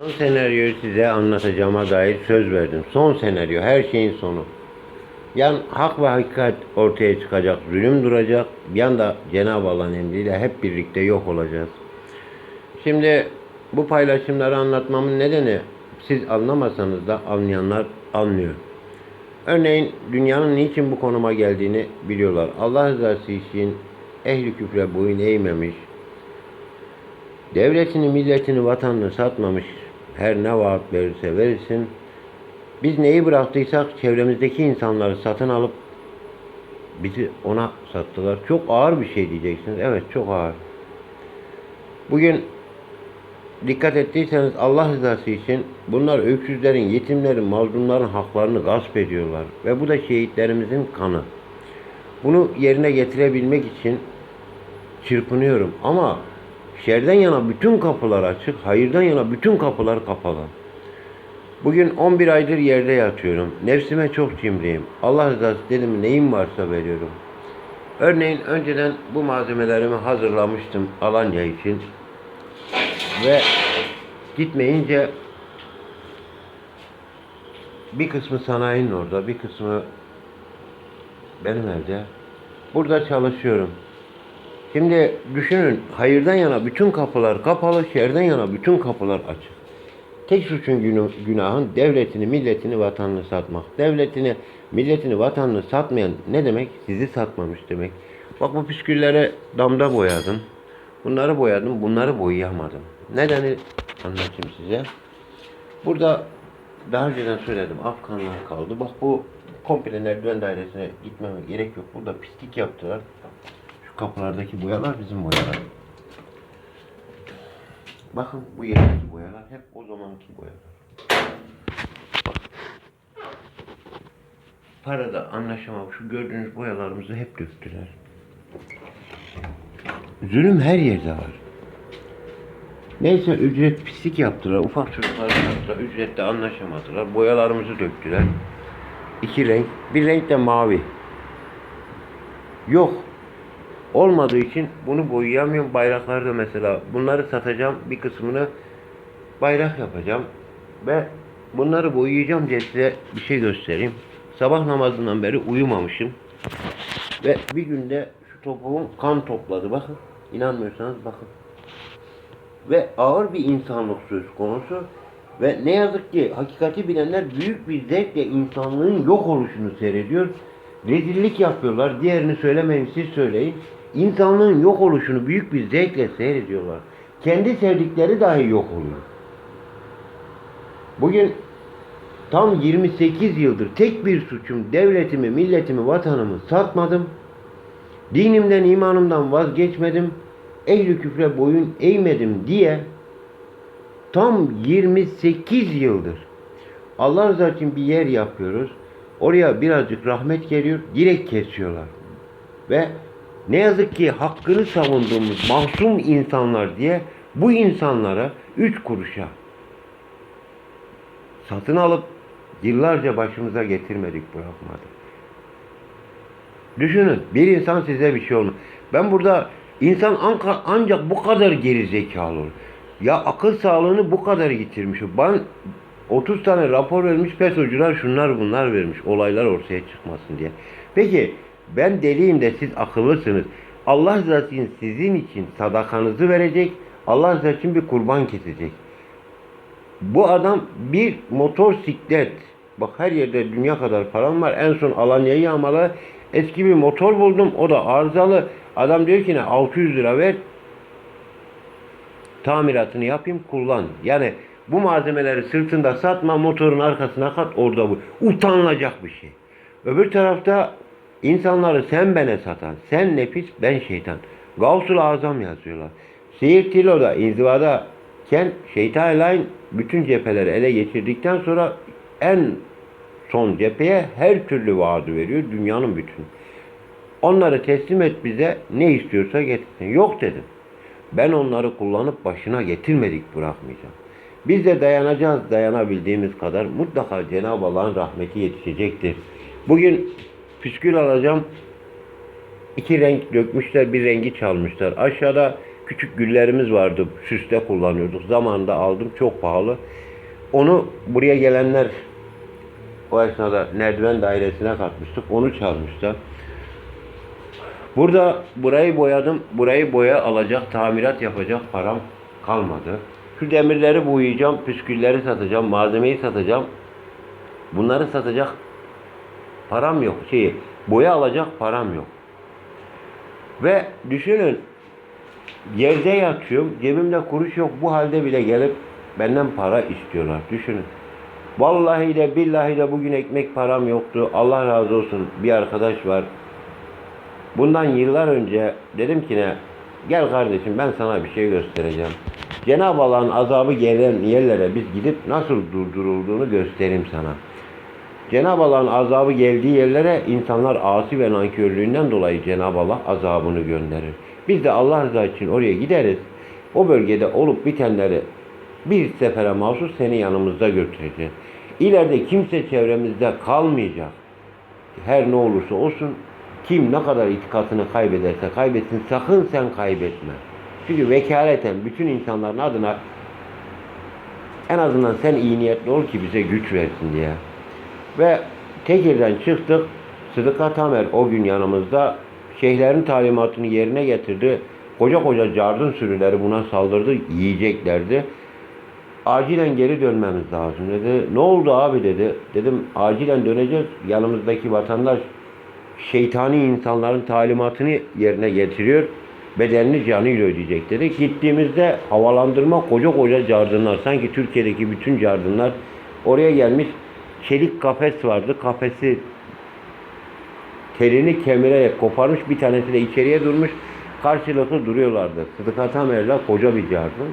Son senaryoyu size anlatacağıma dair söz verdim. Son senaryo, her şeyin sonu. Yan hak ve hakikat ortaya çıkacak, zulüm duracak. Bir yanda Cenab-ı Allah'ın emriyle hep birlikte yok olacağız. Şimdi bu paylaşımları anlatmamın nedeni siz anlamasanız da anlayanlar anlıyor. Örneğin dünyanın niçin bu konuma geldiğini biliyorlar. Allah rızası için ehli küfre boyun eğmemiş, devletini, milletini, vatanını satmamış her ne vaat verirse verirsin. Biz neyi bıraktıysak çevremizdeki insanları satın alıp bizi ona sattılar. Çok ağır bir şey diyeceksiniz. Evet çok ağır. Bugün dikkat ettiyseniz Allah rızası için bunlar öksüzlerin, yetimlerin, mazlumların haklarını gasp ediyorlar. Ve bu da şehitlerimizin kanı. Bunu yerine getirebilmek için çırpınıyorum. Ama şerden yana bütün kapılar açık, hayırdan yana bütün kapılar kapalı. Bugün 11 aydır yerde yatıyorum. Nefsime çok cimriyim. Allah rızası dedim neyim varsa veriyorum. Örneğin önceden bu malzemelerimi hazırlamıştım Alanya için. Ve gitmeyince bir kısmı sanayinin orada, bir kısmı benim evde. Burada çalışıyorum. Şimdi düşünün hayırdan yana bütün kapılar kapalı, şerden yana bütün kapılar açık. Tek suçun günahın devletini, milletini, vatanını satmak. Devletini, milletini, vatanını satmayan ne demek? Sizi satmamış demek. Bak bu püskülleri damda boyadım. Bunları boyadım, bunları boyayamadım. Nedeni anlatayım size. Burada daha önceden söyledim Afganlar kaldı. Bak bu komple Nerdiven Dairesi'ne gitmeme gerek yok. Burada pislik yaptılar. Kapılardaki boyalar bizim boyalar. Bakın bu yerdeki boyalar hep o zamanki boyalar. Parada anlaşamamak şu gördüğünüz boyalarımızı hep döktüler. Zulüm her yerde var. Neyse ücret pislik yaptılar. Ufak çocuklar yaptılar. Ücrette anlaşamadılar. Boyalarımızı döktüler. İki renk. Bir renk de mavi. Yok. Olmadığı için bunu boyayamıyorum. Bayrakları da mesela bunları satacağım. Bir kısmını bayrak yapacağım. Ve bunları boyayacağım diye size bir şey göstereyim. Sabah namazından beri uyumamışım. Ve bir günde şu topuğum kan topladı. Bakın. İnanmıyorsanız bakın. Ve ağır bir insanlık söz konusu. Ve ne yazık ki hakikati bilenler büyük bir zevkle insanlığın yok oluşunu seyrediyor. Rezillik yapıyorlar. Diğerini söylemeyin siz söyleyin. İnsanlığın yok oluşunu büyük bir zevkle seyrediyorlar. Kendi sevdikleri dahi yok oluyor. Bugün tam 28 yıldır tek bir suçum devletimi, milletimi, vatanımı satmadım. Dinimden, imanımdan vazgeçmedim. Ehli küfre boyun eğmedim diye tam 28 yıldır Allah rızası için bir yer yapıyoruz. Oraya birazcık rahmet geliyor. Direkt kesiyorlar. Ve ne yazık ki hakkını savunduğumuz masum insanlar diye bu insanlara üç kuruşa satın alıp yıllarca başımıza getirmedik bırakmadık. Düşünün bir insan size bir şey olmuş. Ben burada insan anka- ancak bu kadar geri zekalı olur. Ya akıl sağlığını bu kadar yitirmiş. Ben 30 tane rapor vermiş FETÖ'cüler şunlar bunlar vermiş olaylar ortaya çıkmasın diye. Peki ben deliyim de siz akıllısınız. Allah rızası için sizin için sadakanızı verecek. Allah rızası için bir kurban kesecek. Bu adam bir motosiklet. Bak her yerde dünya kadar param var. En son Alanya'yı yağmalı. Eski bir motor buldum. O da arızalı. Adam diyor ki ne 600 lira ver. Tamiratını yapayım kullan. Yani bu malzemeleri sırtında satma motorun arkasına kat orada bu. Utanılacak bir şey. Öbür tarafta insanları sen bene satan. Sen nefis ben şeytan. Gavsul Azam yazıyorlar. Seyir Tilo'da inzivada Ken Şeytan Line bütün cepheleri ele geçirdikten sonra en son cepheye her türlü vaadi veriyor. Dünyanın bütün. Onları teslim et bize ne istiyorsa getirsin. Yok dedim. Ben onları kullanıp başına getirmedik bırakmayacağım. Biz de dayanacağız dayanabildiğimiz kadar mutlaka Cenab-ı Allah'ın rahmeti yetişecektir. Bugün püskül alacağım. İki renk dökmüşler, bir rengi çalmışlar. Aşağıda küçük güllerimiz vardı. Süste kullanıyorduk. Zamanında aldım. Çok pahalı. Onu buraya gelenler o esnada merdiven dairesine katmıştık. Onu çalmışlar. Burada burayı boyadım. Burayı boya alacak, tamirat yapacak param kalmadı. Şu demirleri boyayacağım, püskülleri satacağım, malzemeyi satacağım. Bunları satacak param yok. Şey, boya alacak param yok. Ve düşünün yerde yatıyorum, cebimde kuruş yok. Bu halde bile gelip benden para istiyorlar. Düşünün. Vallahi de billahi de bugün ekmek param yoktu. Allah razı olsun bir arkadaş var. Bundan yıllar önce dedim ki ne? Gel kardeşim ben sana bir şey göstereceğim. Cenab-ı Allah'ın azabı gelen yerlere biz gidip nasıl durdurulduğunu göstereyim sana. Cenab-ı Allah'ın azabı geldiği yerlere insanlar asi ve nankörlüğünden dolayı Cenab-ı Allah azabını gönderir. Biz de Allah rızası için oraya gideriz. O bölgede olup bitenleri bir sefere mahsus seni yanımızda götüreceğiz. İleride kimse çevremizde kalmayacak. Her ne olursa olsun kim ne kadar itikatını kaybederse kaybetsin sakın sen kaybetme. Çünkü vekaleten bütün insanların adına en azından sen iyi niyetli ol ki bize güç versin diye. Ve Tekir'den çıktık. Sıdıka Tamer o gün yanımızda şeyhlerin talimatını yerine getirdi. Koca koca cardın sürüleri buna saldırdı, yiyeceklerdi. Acilen geri dönmemiz lazım dedi. Ne oldu abi dedi. Dedim acilen döneceğiz. Yanımızdaki vatandaş şeytani insanların talimatını yerine getiriyor. Bedelini canıyla ödeyecek dedi. Gittiğimizde havalandırma koca koca cardınlar. Sanki Türkiye'deki bütün cardınlar oraya gelmiş. Çelik kafes vardı. Kafesi telini kemirerek koparmış. Bir tanesi de içeriye durmuş. Karşılıklı duruyorlardı. Sıdıka Tamer'le koca bir cardın.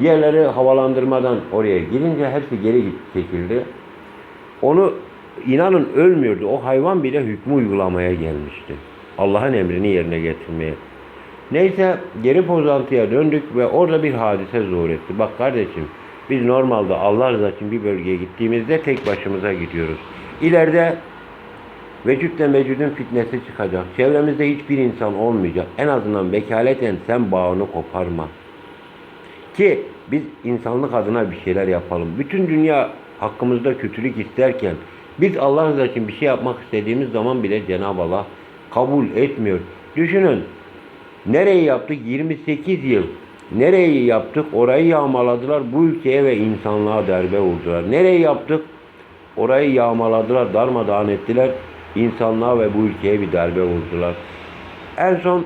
Diğerleri havalandırmadan oraya girince hepsi geri çekildi. Onu inanın ölmüyordu. O hayvan bile hükmü uygulamaya gelmişti. Allah'ın emrini yerine getirmeye. Neyse geri pozantıya döndük ve orada bir hadise zuhur etti. Bak kardeşim biz normalde Allah rızası için bir bölgeye gittiğimizde tek başımıza gidiyoruz. İleride vücutta mevcudun fitnesi çıkacak. Çevremizde hiçbir insan olmayacak. En azından vekaleten sen bağını koparma. Ki biz insanlık adına bir şeyler yapalım. Bütün dünya hakkımızda kötülük isterken biz Allah rızası için bir şey yapmak istediğimiz zaman bile Cenab-ı Allah kabul etmiyor. Düşünün nereyi yaptık? 28 yıl. Nereyi yaptık? Orayı yağmaladılar. Bu ülkeye ve insanlığa darbe vurdular. Nereyi yaptık? Orayı yağmaladılar, darmadağın ettiler. İnsanlığa ve bu ülkeye bir darbe vurdular. En son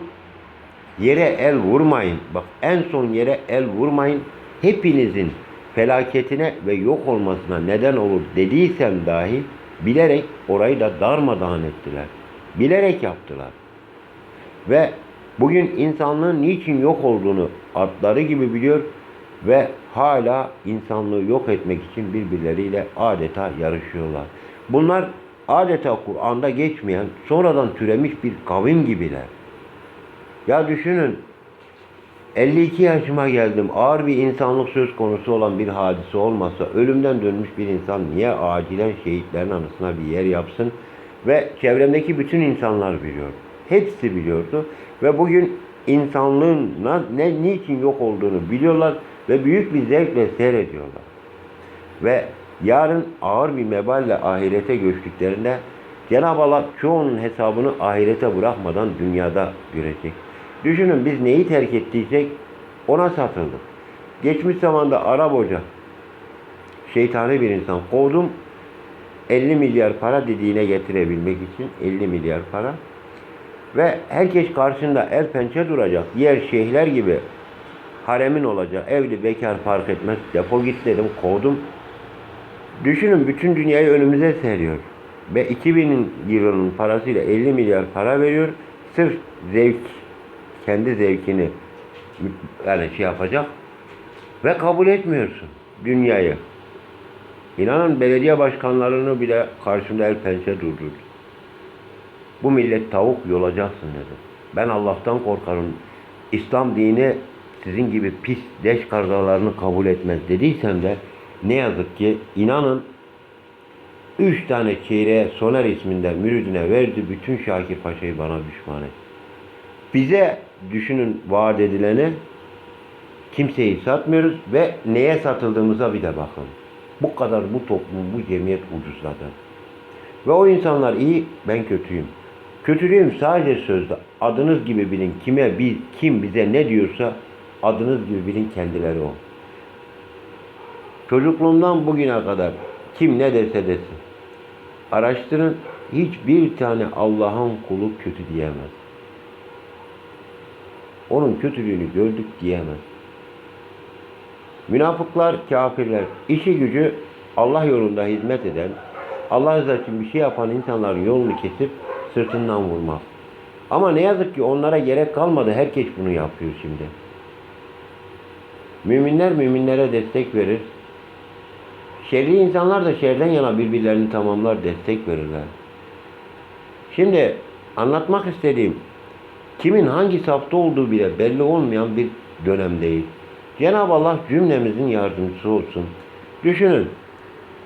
Yere el vurmayın. Bak en son yere el vurmayın. Hepinizin felaketine ve yok olmasına neden olur dediysem dahi bilerek orayı da darmadağın ettiler. Bilerek yaptılar. Ve bugün insanlığın niçin yok olduğunu atları gibi biliyor ve hala insanlığı yok etmek için birbirleriyle adeta yarışıyorlar. Bunlar adeta Kur'an'da geçmeyen, sonradan türemiş bir kavim gibiler. Ya düşünün 52 yaşıma geldim. Ağır bir insanlık söz konusu olan bir hadise olmasa ölümden dönmüş bir insan niye acilen şehitlerin anısına bir yer yapsın? Ve çevremdeki bütün insanlar biliyor. Hepsi biliyordu. Ve bugün insanlığın ne niçin yok olduğunu biliyorlar ve büyük bir zevkle seyrediyorlar. Ve yarın ağır bir meballe ahirete göçtüklerinde Cenab-ı Allah çoğunun hesabını ahirete bırakmadan dünyada görecek. Düşünün biz neyi terk ettiysek ona satıldık. Geçmiş zamanda Arap hoca şeytani bir insan kovdum 50 milyar para dediğine getirebilmek için 50 milyar para ve herkes karşında el pençe duracak. Diğer şeyhler gibi haremin olacak. Evli bekar fark etmez. Defol git dedim kovdum. Düşünün bütün dünyayı önümüze seriyor. Ve 2000 yılının parasıyla 50 milyar para veriyor. Sırf zevk, kendi zevkini yani şey yapacak. Ve kabul etmiyorsun dünyayı. İnanın belediye başkanlarını bile karşımda el pençe durdurdu. Bu millet tavuk yolacaksın dedi. Ben Allah'tan korkarım. İslam dini sizin gibi pis leş kargalarını kabul etmez dediysem de ne yazık ki inanın üç tane çeyreğe Soner isminde müridine verdi. Bütün Şakir Paşa'yı bana düşman etti. Bize düşünün vaat edileni kimseyi satmıyoruz ve neye satıldığımıza bir de bakın. Bu kadar bu toplum, bu cemiyet ucuzladı. Ve o insanlar iyi, ben kötüyüm. Kötülüğüm sadece sözde. Adınız gibi bilin. Kime, bir, kim bize ne diyorsa adınız gibi bilin kendileri o. Çocukluğumdan bugüne kadar kim ne derse desin. Araştırın hiçbir tane Allah'ın kulu kötü diyemez. Onun kötülüğünü gördük diyemez. Münafıklar, kafirler, işi gücü Allah yolunda hizmet eden, Allah rızası için bir şey yapan insanların yolunu kesip sırtından vurmak. Ama ne yazık ki onlara gerek kalmadı. Herkes bunu yapıyor şimdi. Müminler müminlere destek verir. Şerri insanlar da şerden yana birbirlerini tamamlar, destek verirler. Şimdi anlatmak istediğim kimin hangi safta olduğu bile belli olmayan bir dönemdeyiz. Cenab-ı Allah cümlemizin yardımcısı olsun. Düşünün.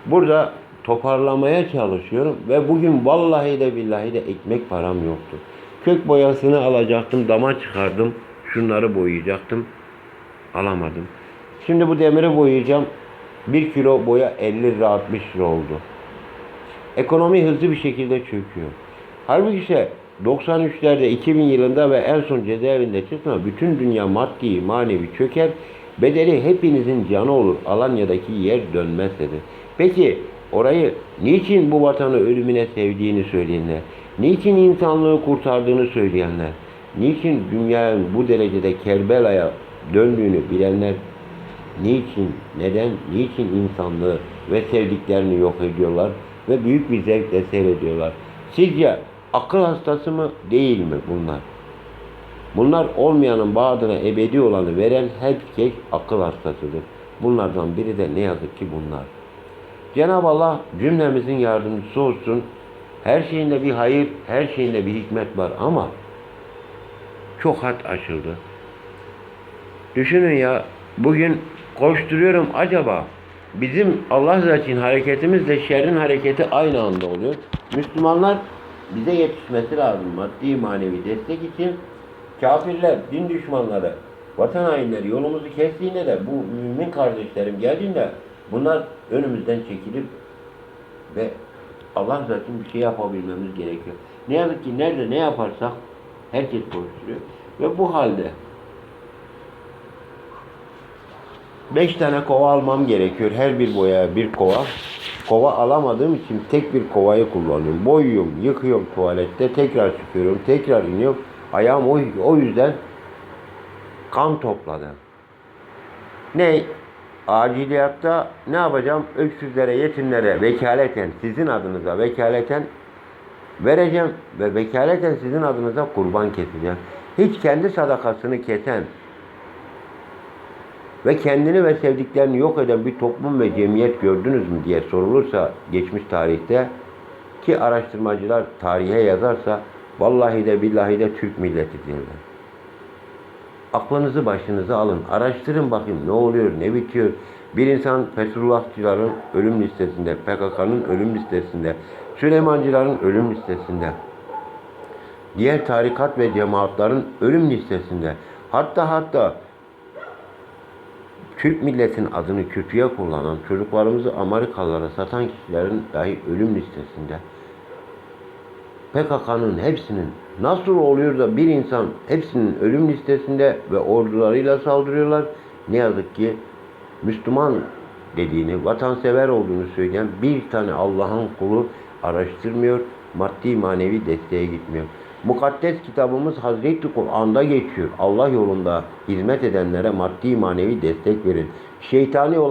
Burada toparlamaya çalışıyorum ve bugün vallahi de billahi de ekmek param yoktu. Kök boyasını alacaktım, dama çıkardım. Şunları boyayacaktım. Alamadım. Şimdi bu demiri boyayacağım. 1 kilo boya 50 lira 60 lira oldu. Ekonomi hızlı bir şekilde çöküyor. Halbuki ise 93'lerde 2000 yılında ve en son cezaevinde çıkma bütün dünya maddi manevi çöker. Bedeli hepinizin canı olur. Alanya'daki yer dönmez dedi. Peki orayı niçin bu vatanı ölümüne sevdiğini söyleyenler? Niçin insanlığı kurtardığını söyleyenler? Niçin dünyanın bu derecede Kerbela'ya döndüğünü bilenler niçin, neden, niçin insanlığı ve sevdiklerini yok ediyorlar ve büyük bir zevkle seyrediyorlar. Sizce akıl hastası mı değil mi bunlar? Bunlar olmayanın bağdına ebedi olanı veren herkes akıl hastasıdır. Bunlardan biri de ne yazık ki bunlar. Cenab-ı Allah cümlemizin yardımcısı olsun. Her şeyinde bir hayır, her şeyinde bir hikmet var ama çok hat aşıldı. Düşünün ya bugün koşturuyorum acaba bizim Allah için hareketimizle şerrin hareketi aynı anda oluyor. Müslümanlar bize yetişmesi lazım maddi manevi destek için. Kafirler, din düşmanları, vatan hainleri yolumuzu kestiğinde de bu mümin kardeşlerim geldiğinde bunlar önümüzden çekilip ve Allah zaten bir şey yapabilmemiz gerekiyor. Ne yazık ki nerede ne yaparsak herkes koşturuyor. Ve bu halde beş tane kova almam gerekiyor. Her bir boyaya bir kova. Kova alamadığım için tek bir kovayı kullanıyorum. Boyuyorum, yıkıyorum tuvalette, tekrar çıkıyorum, tekrar iniyorum. Ayağım o, o yüzden kan topladı. Ne? Aciliyatta ne yapacağım? Öksüzlere, yetimlere vekaleten, sizin adınıza vekaleten vereceğim ve vekaleten sizin adınıza kurban keseceğim. Hiç kendi sadakasını kesen ve kendini ve sevdiklerini yok eden bir toplum ve cemiyet gördünüz mü diye sorulursa geçmiş tarihte ki araştırmacılar tarihe yazarsa vallahi de billahi de Türk milleti derler. Aklınızı başınıza alın. Araştırın bakayım ne oluyor, ne bitiyor. Bir insan Fethullahçıların ölüm listesinde, PKK'nın ölüm listesinde, Süleymancıların ölüm listesinde, diğer tarikat ve cemaatlerin ölüm listesinde, hatta hatta Türk milletin adını kötüye kullanan, çocuklarımızı Amerikalılara satan kişilerin dahi ölüm listesinde, PKK'nın hepsinin nasıl oluyor da bir insan hepsinin ölüm listesinde ve ordularıyla saldırıyorlar? Ne yazık ki Müslüman dediğini, vatansever olduğunu söyleyen bir tane Allah'ın kulu araştırmıyor, maddi manevi desteğe gitmiyor. Mukaddes kitabımız Hazreti Kur'an'da geçiyor. Allah yolunda hizmet edenlere maddi manevi destek verin. Şeytani olan